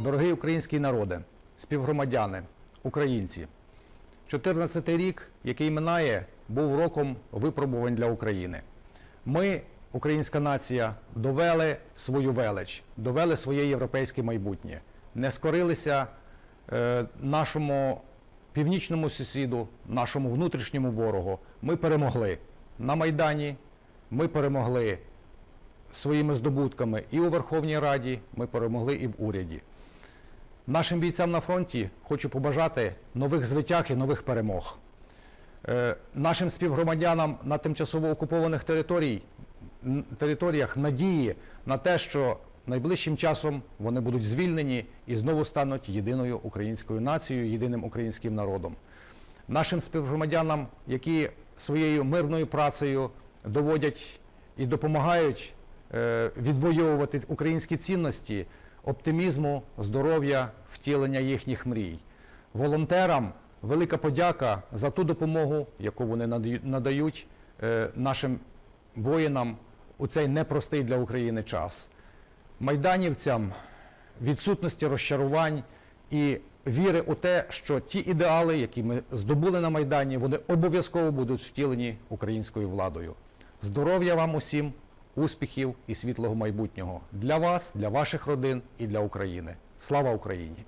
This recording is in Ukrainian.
Дорогий український народе, співгромадяни, українці, 14-й рік, який минає, був роком випробувань для України. Ми, українська нація, довели свою велич, довели своє європейське майбутнє, не скорилися е, нашому північному сусіду, нашому внутрішньому ворогу. Ми перемогли на Майдані, ми перемогли своїми здобутками і у Верховній Раді, ми перемогли і в уряді. Нашим бійцям на фронті хочу побажати нових звитяг і нових перемог. Е, Нашим співгромадянам на тимчасово окупованих територіях надії на те, що найближчим часом вони будуть звільнені і знову стануть єдиною українською нацією, єдиним українським народом. Нашим співгромадянам, які своєю мирною працею доводять і допомагають е, відвоювати українські цінності, оптимізму, здоров'я, втілення їхніх мрій. Волонтерам велика подяка за ту допомогу, яку вони надають е, нашим воїнам у цей непростий для України час. Майданівцям відсутності розчарувань і віри у те, що ті ідеали, які ми здобули на Майдані, вони обов'язково будуть втілені українською владою. Здоров'я вам усім, успіхів і світлого майбутнього для вас, для ваших родин і для України. Слава Україні!